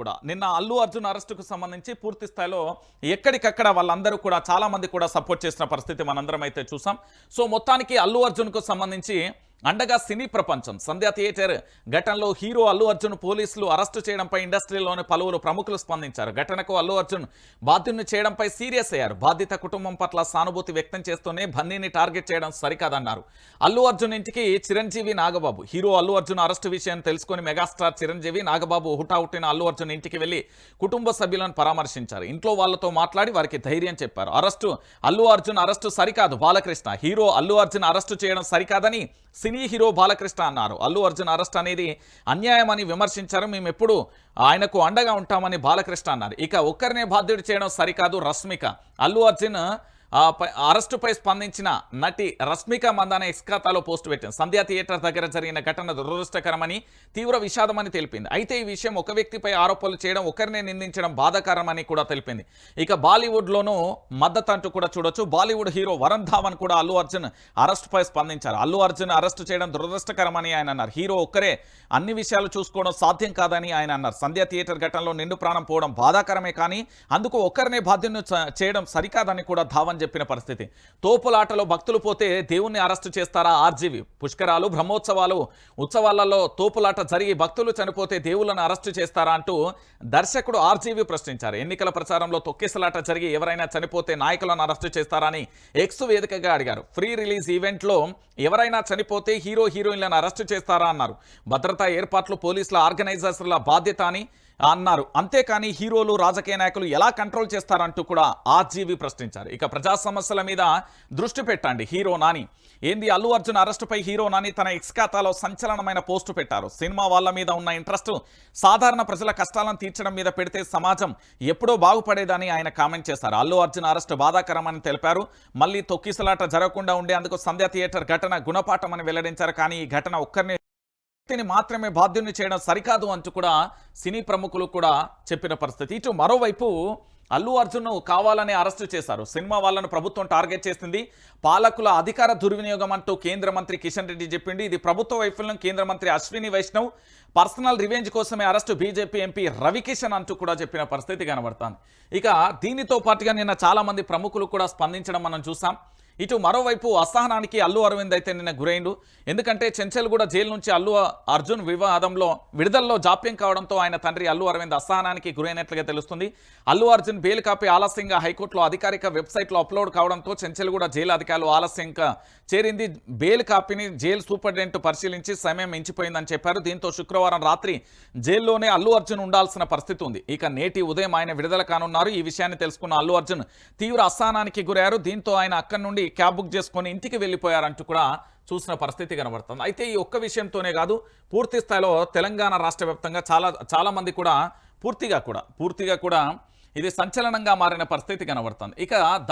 కూడా. నిన్న అల్లు అర్జున్ అరెస్టుకు సంబంధించి పూర్తి స్థాయిలో ఎక్కడికక్కడ వాళ్ళందరూ కూడా చాలామంది కూడా సపోర్ట్ చేసిన పరిస్థితి మనందరం అయితే చూసాం. సో మొత్తానికి అల్లు అర్జున్కు సంబంధించి అండగా సినీ ప్రపంచం. సంధ్యా థియేటర్ ఘటనలో హీరో అల్లు అర్జున్ పోలీసులు అరెస్టు చేయడంపై ఇండస్ట్రీలోని పలువురు ప్రముఖులు స్పందించారు. ఘటనకు అల్లు అర్జున్ బాధ్యుని చేయడంపై సీరియస్ అయ్యారు. బాధిత కుటుంబం పట్ల సానుభూతి వ్యక్తం చేస్తూనే బన్నీని టార్గెట్ చేయడం సరికాదన్నారు. అల్లు అర్జున్ ఇంటికి చిరంజీవి నాగబాబు. హీరో అల్లు అర్జున్ అరెస్టు విషయం తెలుసుకుని మెగాస్టార్ చిరంజీవి నాగబాబు హుటాహుటిన అల్లు అర్జున్ ఇంటికి వెళ్ళి కుటుంబ సభ్యులను పరామర్శించారు. ఇంట్లో వాళ్ళతో మాట్లాడి వారికి ధైర్యం చెప్పారు. అరెస్టు అల్లు అర్జున్ అరెస్టు సరికాదు బాలకృష్ణ. హీరో అల్లు అర్జున్ అరెస్టు చేయడం సరికాదని సినీ హీరో బాలకృష్ణ అన్నారు. అల్లు అర్జున్ అరెస్ట్ అనేది అన్యాయమని విమర్శించారు. మేము ఎప్పుడు ఆయనకు అండగా ఉంటామని బాలకృష్ణ అన్నారు. ఇక ఒక్కరినే బాధ్యుడు చేయడం సరికాదు రష్మిక. అల్లు అర్జున్ అరెస్టుపై స్పందించిన నటి రష్మిక మందాన ఎక్స్ ఖాతాలో పోస్ట్ పెట్టింది. సంధ్యా థియేటర్ దగ్గర జరిగిన ఘటన దురదృష్టకరమని తీవ్ర విషాదమని తెలిపింది. అయితే ఈ విషయం ఒక వ్యక్తిపై ఆరోపణలు చేయడం ఒకరినే నిందించడం బాధాకరమని కూడా తెలిపింది. ఇక బాలీవుడ్లోనూ మద్దతు అంటూ కూడా చూడొచ్చు. బాలీవుడ్ హీరో వరుణ్ ధావన్ కూడా అల్లు అర్జున్ అరెస్టుపై స్పందించారు. అల్లు అర్జున్ అరెస్టు చేయడం దురదృష్టకరమని ఆయన అన్నారు. హీరో ఒక్కరే అన్ని విషయాలు చూసుకోవడం సాధ్యం కాదని ఆయన అన్నారు. సంధ్యా థియేటర్ ఘటనలో నిండు ప్రాణం పోవడం బాధాకరమే కానీ అందుకు ఒక్కరినే బాధ్యుని చేయడం సరికాదని కూడా ధావన్ చెప్పిన పరిస్థితి. తోపులాటలో భక్తులు పోతే దేవుణ్ణి అరెస్టు చేస్తారా ఆర్జీవి? పుష్కరాలు బ్రహ్మోత్సవాలు ఉత్సవాలలో తోపులాట జరిగి భక్తులు చనిపోతే దేవుళ్ళను అరెస్టు చేస్తారా అంటూ దర్శకుడు ఆర్జీవి ప్రశ్నించారు. ఎన్నికల ప్రచారంలో తొక్కిసలాట జరిగి ఎవరైనా చనిపోతే నాయకులను అరెస్టు చేస్తారని ఎక్స్ వేదికగా అడిగారు. ఫ్రీ రిలీజ్ ఈవెంట్లో ఎవరైనా చనిపోతే హీరో హీరోయిన్లను అరెస్టు చేస్తారా అన్నారు. భద్రతా ఏర్పాట్లు పోలీసుల ఆర్గనైజర్స్ల బాధ్యత అని అన్నారు. అంతేకాని హీరోలు రాజకీయ నాయకులు ఎలా కంట్రోల్ చేస్తారంటూ కూడా ఆర్జీవి ప్రశ్నించారు. ఇక ప్రజా సమస్యల మీద దృష్టి పెట్టండి హీరో నాని. ఏంది అల్లు అర్జున్ అరెస్టుపై హీరో నాని తన ఎక్స్ ఖాతాలో సంచలనమైన పోస్టు పెట్టారు. సినిమా వాళ్ళ మీద ఉన్న ఇంట్రెస్ట్ సాధారణ ప్రజల కష్టాలను తీర్చడం మీద పెడితే సమాజం ఎప్పుడో బాగుపడేదని ఆయన కామెంట్ చేశారు. అల్లు అర్జున్ అరెస్టు బాధాకరమని తెలిపారు. మళ్ళీ తొక్కిసలాట జరగకుండా ఉండేందుకు సంధ్య థియేటర్ ఘటన గుణపాఠమని వెల్లడించారు. కానీ ఈ ఘటన ఒక్కరిని వ్యక్తిని మాత్రమే బాధ్యుని చేయడం సరికాదు అంటూ కూడా సినీ ప్రముఖులు కూడా చెప్పిన పరిస్థితి. ఇటు మరోవైపు అల్లు అర్జున్ కావాలని అరెస్టు చేశారు. సినిమా వాళ్ళను ప్రభుత్వం టార్గెట్ చేసింది. పాలకుల అధికార దుర్వినియోగం అంటూ కేంద్ర మంత్రి కిషన్ రెడ్డి చెప్పింది ఇది ప్రభుత్వ వైఫల్యం. కేంద్ర మంత్రి అశ్విని వైష్ణవ్ పర్సనల్ రివెంజ్ కోసమే అరెస్టు బీజేపీ ఎంపీ రవికిషన్ అంటూ కూడా చెప్పిన పరిస్థితి కనబడతాను ఇక దీనితో పాటుగా నిన్న చాలా మంది ప్రముఖులు కూడా స్పందించడం మనం చూసాం. ఇటు మరోవైపు అసహనానికి అల్లు అరవింద్ అయితే నిన్న గురైండు. ఎందుకంటే చెంచల్గూడ జైలు నుంచి అల్లు అర్జున్ వివాదంలో విడుదలలో జాప్యం కావడంతో ఆయన తండ్రి అల్లు అరవింద్ అసహనానికి గురైనట్లుగా తెలుస్తుంది. అల్లు అర్జున్ బెయిల్ కాపీ ఆలస్యంగా హైకోర్టులో అధికారిక వెబ్సైట్లో అప్లోడ్ కావడంతో చెంచల్గూడ జైలు అధికారులు ఆలస్యంగా చేరింది. బెయిల్ కాపీని జైలు సూపరింటెండెంట్ పరిశీలించి సమయం మించిపోయిందని చెప్పారు. దీంతో శుక్రవారం రాత్రి జైల్లోనే అల్లు అర్జున్ ఉండాల్సిన పరిస్థితి ఉంది. ఇక నేటి ఉదయం ఆయన విడుదల కానున్నారు. ఈ విషయాన్ని తెలుసుకున్న అల్లు అర్జున్ తీవ్ర అసహనానికి గురయ్యారు. దీంతో ఆయన అక్కడి నుండి క్యాబ్ బుక్ చేసుకొని ఇంటికి వెళ్ళిపోయారంటూ కూడా చూసిన పరిస్థితి కనబడుతుంది. అయితే ఈ ఒక్క విషయంతోనే కాదు పూర్తి స్థాయిలో తెలంగాణ రాష్ట్ర వ్యాప్తంగా చాలా చాలామంది కూడా పూర్తిగా కూడా పూర్తిగా కూడా ఇది సంచలనంగా మారిన పరిస్థితి కనబడుతుంది. ఇక